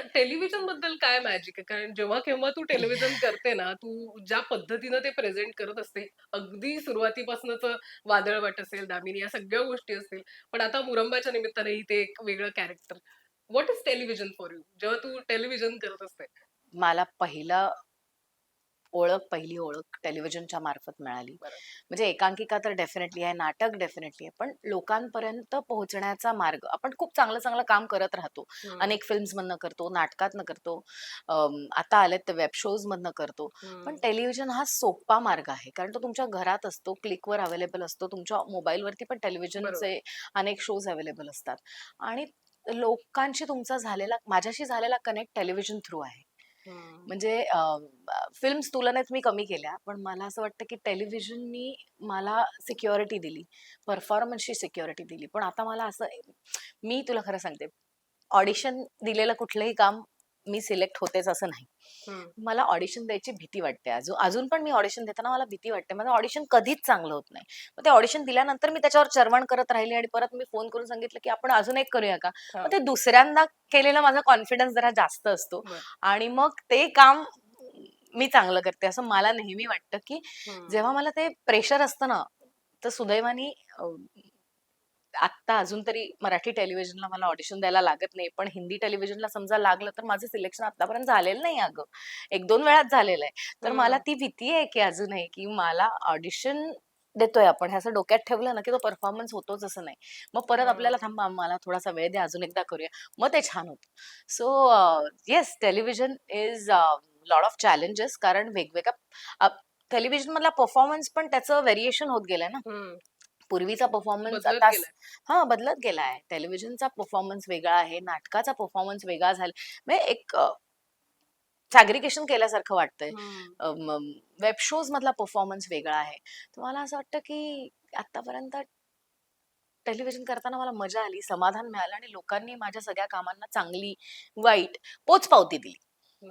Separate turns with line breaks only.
टेलिव्हिजनबद्दल काय मॅजिक आहे? कारण जेव्हा केव्हा तू टेलिव्हिजन करते ना, तू ज्या पद्धतीनं ते प्रेझेंट करत असते, अगदी सुरुवातीपासूनच वादळ वाट असेल, दामिनी या सगळ्या गोष्टी असतील. पण आता मुरंबाच्या निमित्ताने ते एक वेगळं character. What is television for you? जेव्हा तू टेलिव्हिजन करत असते?
मला पहिला ओळख, पहिली ओळख टेलिव्हिजनच्या मार्फत मिळाली. म्हणजे एकांकिका तर डेफिनेटली आहे, नाटक डेफिनेटली आहे. पण लोकांपर्यंत पोहोचण्याचा मार्ग आपण खूप चांगलं-चांगलं काम करत राहतो. अनेक फिल्म्समधनं करतो, नाटकातनं करतो. आता आलेत तर वेब शोजमधनं करतो. पण. टेलिव्हिजन हा सोपा मार्ग आहे. कारण तो तुमच्या घरात असतो, क्लिकवर अवेलेबल असतो. तुमच्या मोबाईलवरती पण. टेलिव्हिजनचे अनेक शोज अवेलेबल असतात. आणि लोकांशी तुमचा झालेला माझ्याशी झालेला कनेक्ट टेलिव्हिजन थ्रू आहे. म्हणजे अं, फिल्म्स तुलनेत मी कमी केल्या. पण मला असं वाटतं की टेलिव्हिजननी मला सिक्युरिटी दिली. परफॉर्मन्सची सिक्युरिटी दिली. पण आता मला असं मी तुला खरं सांगते, ऑडिशन दिलेलं कुठलंही काम मी सिलेक्ट होतेच असं नाही. मला ऑडिशन द्यायची भीती वाटते. अजून अजून पण मी ऑडिशन देताना मला भीती वाटते. माझं ऑडिशन कधीच चांगलं होत नाही. मग ते ऑडिशन दिल्यानंतर मी त्याच्यावर चर्वण करत राहिली आणि परत मी फोन करून सांगितलं की आपण अजून एक करूया का? मग ते दुसऱ्यांदा केलेला माझा कॉन्फिडन्स जरा जास्त असतो. आणि मग ते काम मी चांगलं करते असं मला नेहमी वाटतं की. जेव्हा मला ते प्रेशर असतं ना, तर सुदैवाने आत्ता अजून तरी मराठी टेलिव्हिजनला मला ऑडिशन द्यायला लागत नाही. पण हिंदी टेलिव्हिजनला समजा लागलं तर माझं सिलेक्शन आत्तापर्यंत झालेलं नाही अगं. 1-2 वेळाच झालेलं आहे. तर मला. ती भीती आहे की अजूनही की मला ऑडिशन देतोय आपण हे असं डोक्यात ठेवलं ना, की तो परफॉर्मन्स होतोच असं नाही. मग परत आपल्याला. थांबा मला थोडासा वेळ द्या, अजून एकदा करूया. मग ते छान होतं. So yes television is lot of challenges कारण वेगवेगळ्या अ, टेलिव्हिजनमधला परफॉर्मन्स पण त्याचं व्हेरिएशन होत गेलंय ना. पूर्वीचा परफॉर्मन्स
बदलत
आता
गेलाय.
हां, बदलत गेला आहे. टेलिव्हिजनचा परफॉर्मन्स वेगळा आहे, नाटकाचा परफॉर्मन्स वेगळा झाला. म्हणजे एक अ, सॅग्रीगेशन केल्यासारखं वाटतंय. वेब शोज मधला परफॉर्मन्स वेगळा आहे. तर मला असं वाटतं की आत्तापर्यंत टेलिव्हिजन करताना मला मजा आली, समाधान मिळालं आणि लोकांनी माझ्या सगळ्या कामांना चांगली, वाईट पोचपावती दिली.